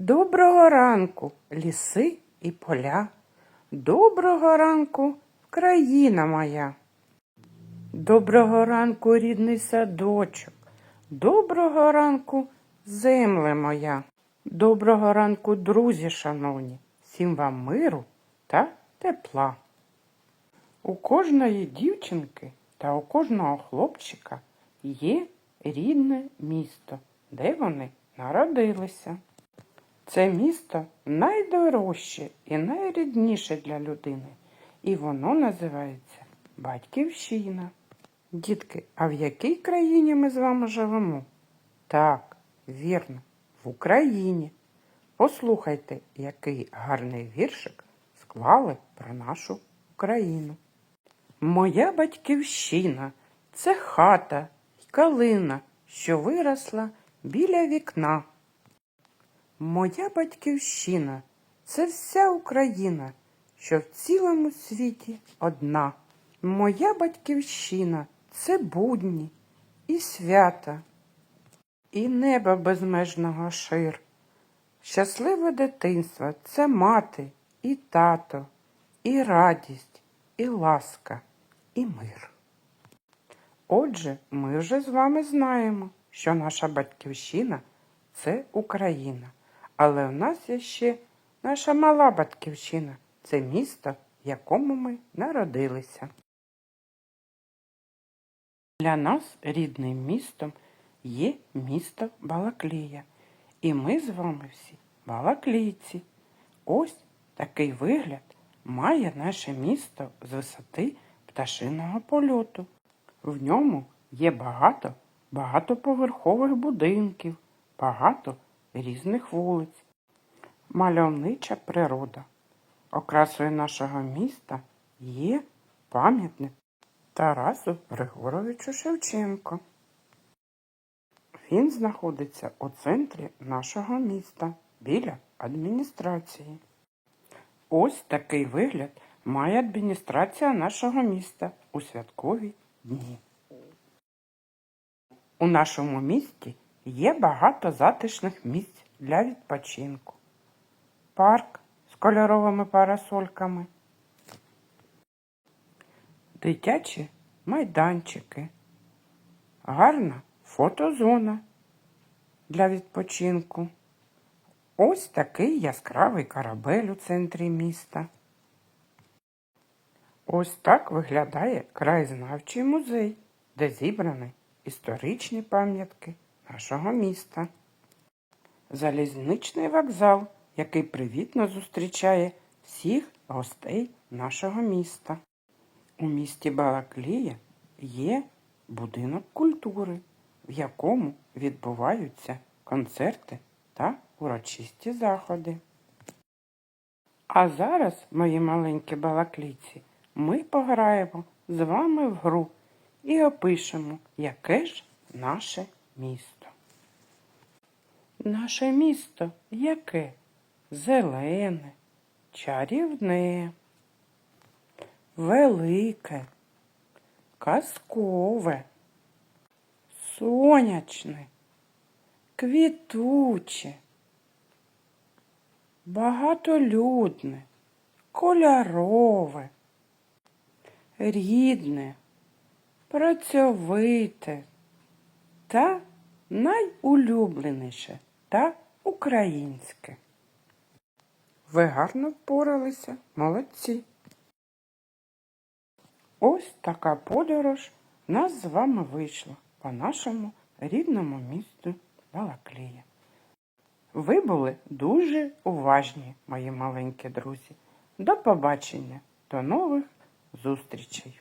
Доброго ранку, ліси і поля. Доброго ранку, країна моя. Доброго ранку, рідний садочок. Доброго ранку, земле моя. Доброго ранку, друзі шановні. Всім вам миру та тепла. У кожної дівчинки та у кожного хлопчика є рідне місто, де вони народилися. Це місто найдорожче і найрідніше для людини, і воно називається Батьківщина. Дітки, а в якій країні ми з вами живемо? Так, вірно, в Україні. Послухайте, який гарний віршик склали про нашу Україну. Моя батьківщина це хата й калина, що виросла біля вікна. Моя батьківщина це вся Україна, що в цілому світі одна. Моя батьківщина це будні і свята, і небо безмежного шир. Щасливе дитинство це мати і тато, і радість, і ласка, і мир. Отже, ми вже з вами знаємо, що наша батьківщина це Україна. Але у нас є ще наша мала батьківщина це місто, в якому ми народилися. Для нас рідним містом є місто Балаклія. І ми з вами всі балаклійці. Ось такий вигляд має наше місто з висоти пташиного польоту. В ньому є багато багатоповерхових будинків, багато різних вулиць, мальовнича природа. Окрасою нашого міста є пам'ятник Тарасу Григоровичу Шевченко. Він знаходиться у центрі нашого міста біля адміністрації. Ось такий вигляд має адміністрація нашого міста у святкові дні. У нашому місті є багато затишних місць для відпочинку. Парк з кольоровими парасольками, дитячі майданчики, гарна фотозона для відпочинку. Ось такий яскравий корабель у центрі міста. Ось так виглядає краєзнавчий музей, де зібрані історичні пам'ятки нашого міста. Залізничний вокзал, який привітно зустрічає всіх гостей нашого міста. У місті Балаклія є будинок культури, в якому відбуваються концерти та урочисті заходи. А зараз, мої маленькі балаклійці, ми пограємо з вами в гру і опишемо, яке ж наше місто. Наше місто яке? Зелене, чарівне, велике, казкове, сонячне, квітуче, багатолюдне, кольорове, рідне, працьовите та найулюбленіше та українське. Ви гарно впоралися, молодці. Ось така подорож нас з вами вийшла по нашому рідному місту Балаклія. Ви були дуже уважні, мої маленькі друзі. До побачення, до нових зустрічей!